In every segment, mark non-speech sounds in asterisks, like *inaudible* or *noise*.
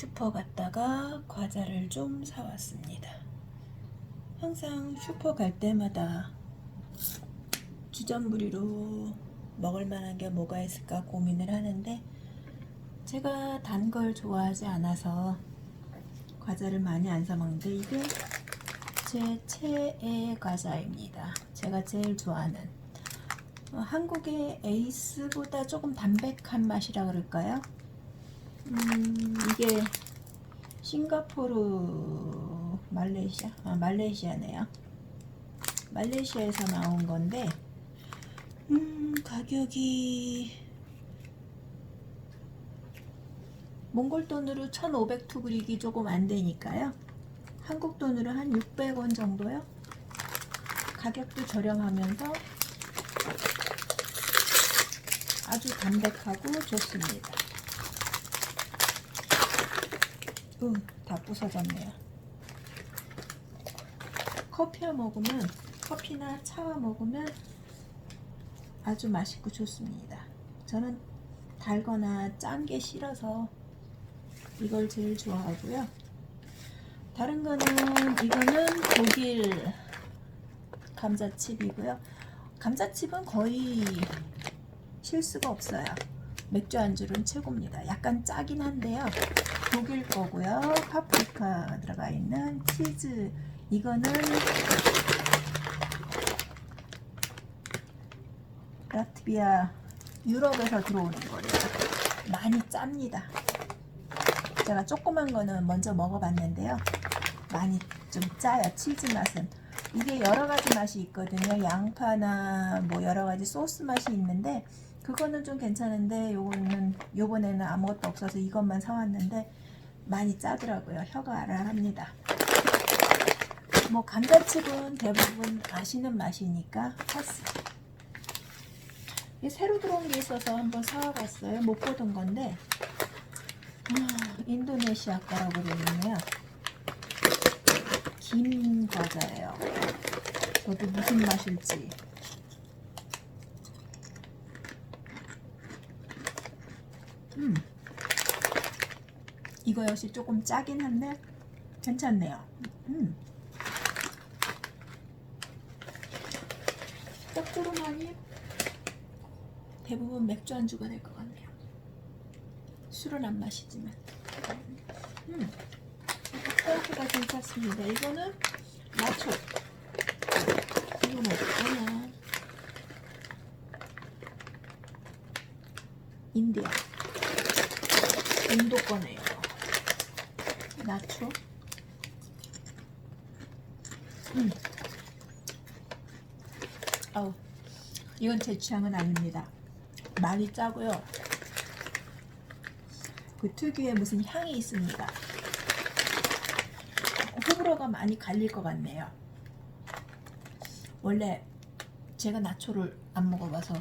슈퍼 갔다가 과자를 좀 사왔습니다. 항상 슈퍼 갈 때마다 주전부리로 먹을 만한 게 뭐가 있을까 고민을 하는데 제가 단 걸 좋아하지 않아서 과자를 많이 안 사 먹는데 이게 제 최애 과자입니다. 제가 제일 좋아하는 어, 한국의 에이스보다 조금 담백한 맛이라 그럴까요? 음, 이게 싱가포르 말레이시아 아 말레이시아네요. 말레이시아에서 나온 건데 음, 가격이 몽골 돈으로 1,500투구리기 조금 안 되니까요. 한국 돈으로 한 600원 정도요. 가격도 저렴하면서 아주 담백하고 좋습니다. 으, 다 부서졌네요. 커피와 먹으면 커피나 차와 먹으면 아주 맛있고 좋습니다. 저는 달거나 짠 게 싫어서 이걸 제일 좋아하고요. 다른 거는 이거는 독일 감자칩이고요. 감자칩은 거의 실수가 없어요. 맥주 안주는 최고입니다. 약간 짜긴 한데요. 독일 거고요. 파프리카 들어가 있는 치즈. 이거는 라트비아 유럽에서 들어오는 거래요. 많이 짭니다. 제가 조그만 거는 먼저 먹어봤는데요. 많이 좀 짜요. 치즈 맛은. 이게 여러 가지 맛이 있거든요. 양파나 뭐 여러 가지 소스 맛이 있는데 그거는 좀 괜찮은데 요거는 요번에는 아무것도 없어서 이것만 사왔는데 많이 짜더라고요. 혀가 알알합니다. 뭐 감자칩은 대부분 아시는 맛이니까. 이게 새로 들어온 게 있어서 한번 사와봤어요. 못 보던 건데 아, 인도네시아 거라고 그러네요. 김 과자예요. 저도 무슨 맛일지. 음. 이거 역시 조금 짜긴 한데 괜찮네요. 음. 짭조름하니 대부분 맥주 안주가 될 것 같네요. 술은 안 마시지만. 음. 이렇게가 괜찮습니다. 이거는 나초. 이건 어떡하냐. 인디아. 인도 거네요. 나초. 음. 이건 제 취향은 아닙니다. 많이 짜고요. 그 특유의 무슨 향이 있습니다. 호불호가 많이 갈릴 것 같네요. 원래 제가 나초를 안 먹어봐서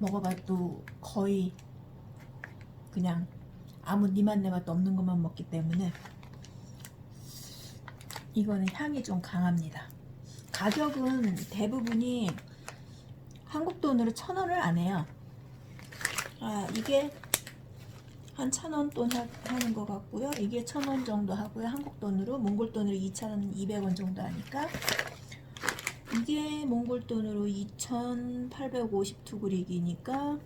먹어봐도 거의 그냥 아무 니맛 내맛도 없는 것만 먹기 때문에 이거는 향이 좀 강합니다. 가격은 대부분이 한국 돈으로 천 원을 안 해요. 아 이게 한 천 원 돈 하는 것 같고요. 이게 천 원 정도 하고요. 한국 돈으로 몽골 돈으로 2,200원 정도 하니까 이게 몽골 돈으로 2,850투구리기니까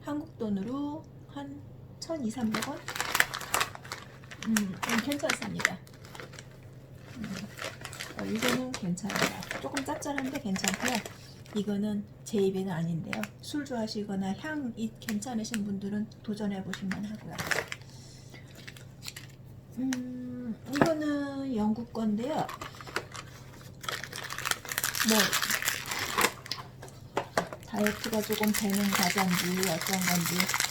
한국 돈으로 한 1,200원? 음, 음, 괜찮습니다. 음, 어, 이거는 괜찮아요. 조금 짭짤한데 괜찮고요. 이거는 제 입에는 아닌데요. 술 좋아하시거나 향이 괜찮으신 분들은 도전해 보실만 하고요. 음, 이거는 영국 건데요. 뭐 다이어트가 조금 되는 과자인지 어떤 건지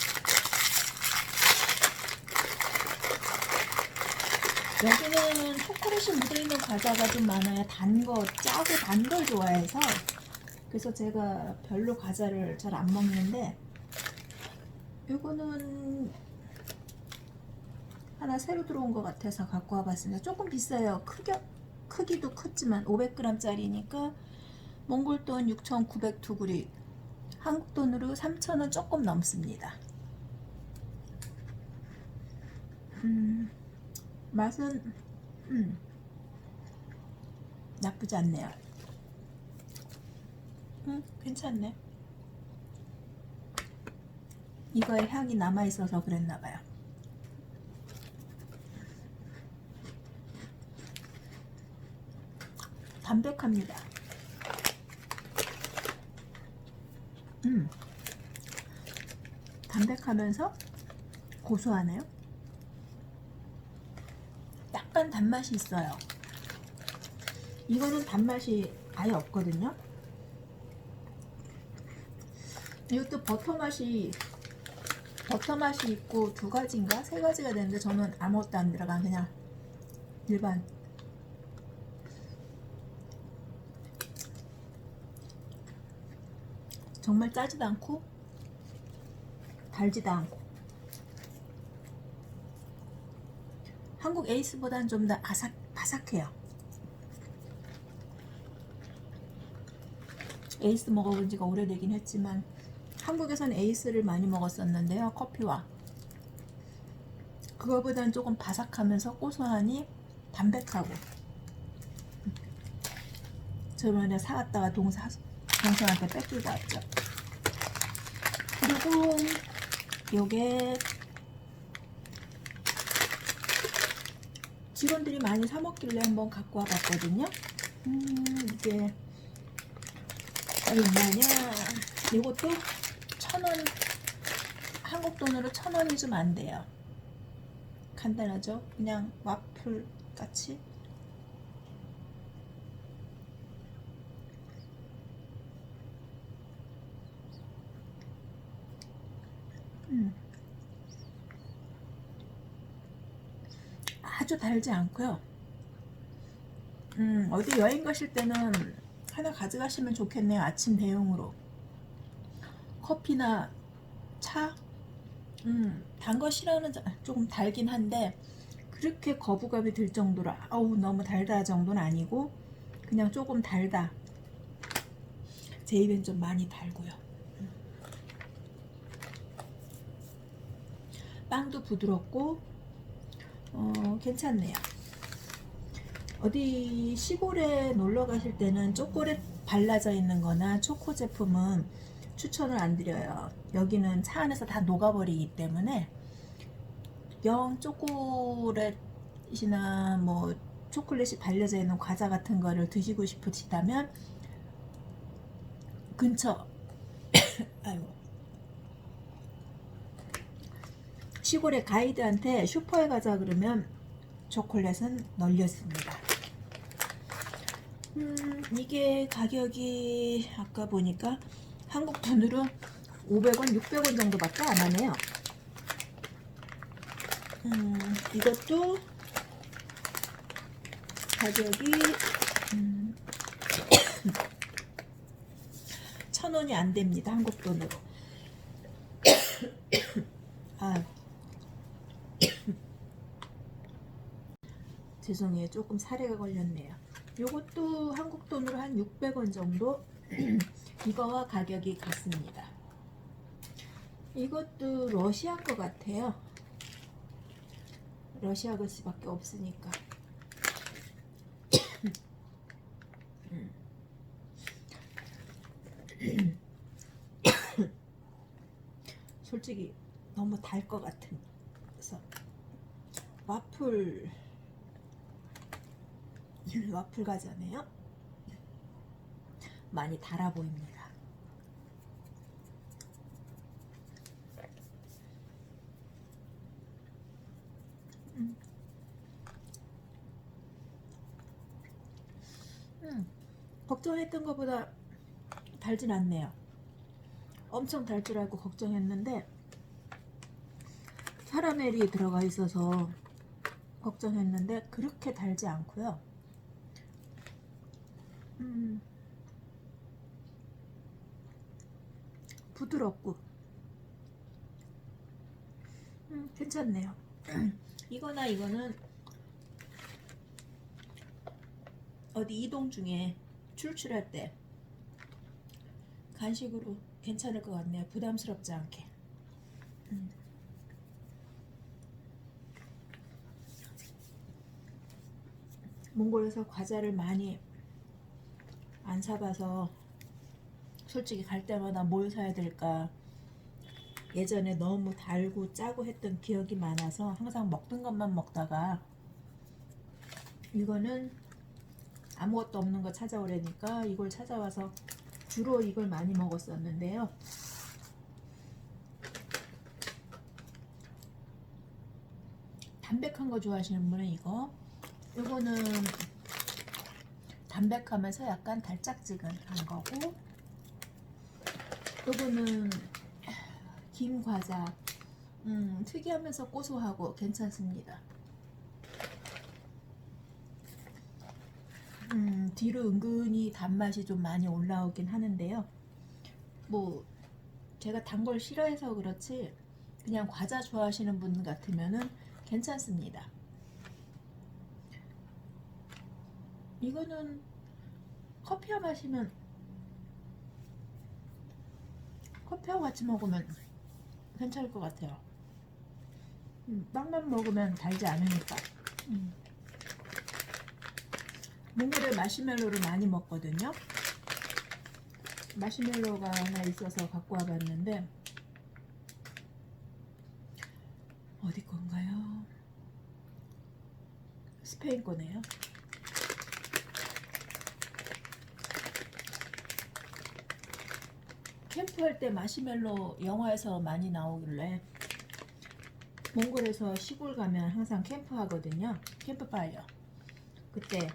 여기는 초콜릿이 묻어있는 과자가 좀 많아요. 단 거, 짜고 단 걸 좋아해서 그래서 제가 별로 과자를 잘 안 먹는데 이거는 하나 새로 들어온 것 같아서 갖고 와봤습니다. 조금 비싸요. 크기, 크기도 컸지만 500g짜리니까 몽골 돈 6,900투구리 한국 돈으로 3,000원 조금 넘습니다. 음, 맛은 음, 나쁘지 않네요. 음, 괜찮네. 이거에 향이 남아 있어서 그랬나 봐요. 담백합니다. 음, 담백하면서 고소하네요. 약간 단맛이 있어요. 이거는 단맛이 아예 없거든요. 이것도 버터 맛이 버터 맛이 있고 두 가지인가 세 가지가 되는데 저는 아무것도 안 들어간 그냥 일반 정말 짜지도 않고 달지도 않고 한국 에이스보다는 좀 더 아삭 바삭해요. 에이스 먹어본 지가 오래되긴 했지만 한국에선 에이스를 많이 먹었었는데요. 커피와 그거보다는 조금 바삭하면서 고소하니 담백하고 저번에 사왔다가 동사 동생한테 뺏기고 왔죠. 그리고 요게 직원들이 많이 사 먹길래 한번 갖고 와봤거든요. 음 이게 얼마냐? 이것도 천 원, 한국 돈으로 천 원이 좀 안 돼요. 간단하죠? 그냥 와플 같이. 음. 아주 달지 않고요. 음, 어디 여행 가실 때는 하나 가져가시면 좋겠네요. 아침 대용으로. 커피나 차? 음, 단 거 싫어하는 자- 조금 달긴 한데 그렇게 거부감이 들 정도로 아우 너무 달다 정도는 아니고 그냥 조금 달다. 제 입엔 좀 많이 달고요. 음. 빵도 부드럽고 어, 괜찮네요. 어디 시골에 놀러 가실 때는 초콜릿 발라져 있는 거나 초코 제품은 추천을 안 드려요. 여기는 차 안에서 다 녹아버리기 때문에 영 초콜릿이나 뭐 초콜릿이 발려져 있는 과자 같은 거를 드시고 싶으시다면 근처 *coughs* 아이고 시골의 가이드한테 슈퍼에 가자 그러면 초콜릿은 널렸습니다. 음, 이게 가격이 아까 보니까 한국 돈으로 500원, 600원 정도밖에 안 하네요. 음, 이것도 가격이 음, *coughs* 천 원이 안 됩니다. 한국 돈으로. 아, 죄송해요. 조금 사례가 걸렸네요. 요것도 한국 돈으로 한 600원 정도 *clears throat* 이거와 가격이 같습니다. 이것도 러시아 거 같아요. 러시아 것밖에 없으니까. *clears throat* 솔직히 너무 달 것 같은. 그래서 와플 와플 과자네요. 많이 달아 보입니다. 음. 음, 걱정했던 것보다 달진 않네요. 엄청 달 줄 알고 걱정했는데 카라멜이 들어가 있어서 걱정했는데 그렇게 달지 않고요. 음, 부드럽고 음, 괜찮네요. *clears throat* 이거나 이거는 어디 이동 중에 출출할 때 간식으로 괜찮을 것 같네요. 부담스럽지 않게. 음. 몽골에서 과자를 많이 안 사봐서 솔직히 갈 때마다 뭘 사야 될까 예전에 너무 달고 짜고 했던 기억이 많아서 항상 먹던 것만 먹다가 이거는 아무것도 없는 거 찾아오려니까 이걸 찾아와서 주로 이걸 많이 먹었었는데요. 담백한 거 좋아하시는 분은 이거 이거는 담백하면서 약간 달짝지근한 거고 이거는 김 과자 음, 특이하면서 고소하고 괜찮습니다. 음, 뒤로 은근히 단맛이 좀 많이 올라오긴 하는데요. 뭐 제가 단 걸 싫어해서 그렇지 그냥 과자 좋아하시는 분 같으면은 괜찮습니다. 이거는 커피와 마시면 커피와 같이 먹으면 괜찮을 것 같아요. 음, 빵만 먹으면 달지 않으니까. 음. 몽골에 마시멜로를 많이 먹거든요. 마시멜로가 하나 있어서 갖고 와봤는데 어디 건가요? 스페인 거네요. 캠프할 때 마시멜로 영화에서 많이 나오길래 몽골에서 시골 가면 항상 캠프 하거든요. 캠프파이어. 그때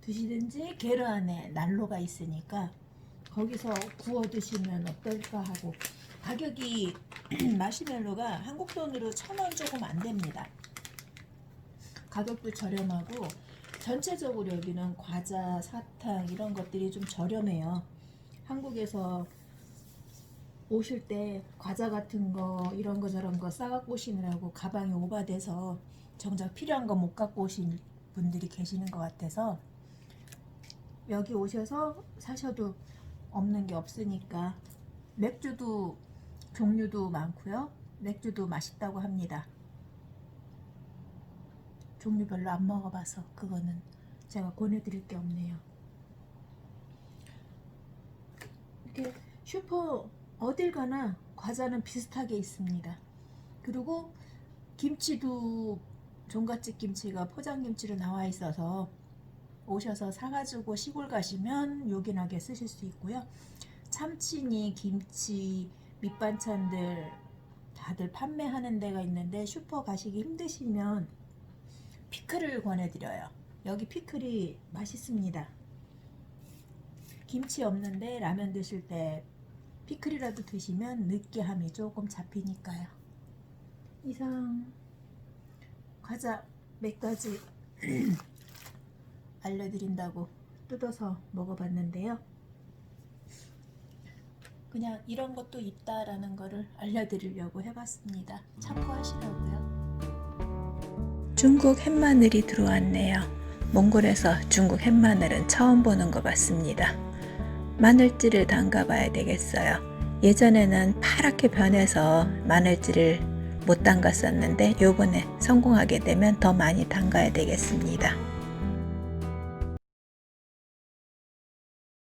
드시든지 게르 안에 난로가 있으니까 거기서 구워 드시면 어떨까 하고 가격이 *clears throat* 마시멜로가 한국 돈으로 천 원 조금 안 됩니다. 가격도 저렴하고 전체적으로 여기는 과자, 사탕 이런 것들이 좀 저렴해요. 한국에서 오실 때 과자 같은 거 이런 거 저런 거 싸갖고 오시느라고 가방이 오바돼서 정작 필요한 거 못 갖고 오신 분들이 계시는 것 같아서 여기 오셔서 사셔도 없는 게 없으니까 맥주도 종류도 많고요. 맥주도 맛있다고 합니다. 종류 별로 안 먹어봐서 그거는 제가 권해드릴 게 없네요. 이렇게 슈퍼 어딜 가나 과자는 비슷하게 있습니다. 그리고 김치도 종갓집 김치가 포장김치로 나와 있어서 오셔서 사가지고 시골 가시면 요긴하게 쓰실 수 있고요. 참치니 김치 밑반찬들 다들 판매하는 데가 있는데 슈퍼 가시기 힘드시면 피클을 권해드려요. 여기 피클이 맛있습니다. 김치 없는데 라면 드실 때 피클이라도 드시면 느끼함이 조금 잡히니까요. 이상 과자 몇 가지 *clears throat* 알려드린다고 뜯어서 먹어봤는데요. 그냥 이런 것도 있다라는 거를 알려드리려고 해봤습니다. 참고하시라고요. 중국 햇마늘이 들어왔네요. 몽골에서 중국 햇마늘은 처음 보는 것 같습니다. 마늘찌를 담가 봐야 되겠어요. 예전에는 파랗게 변해서 마늘찌를 못 담갔었는데 요번에 성공하게 되면 더 많이 담가야 되겠습니다.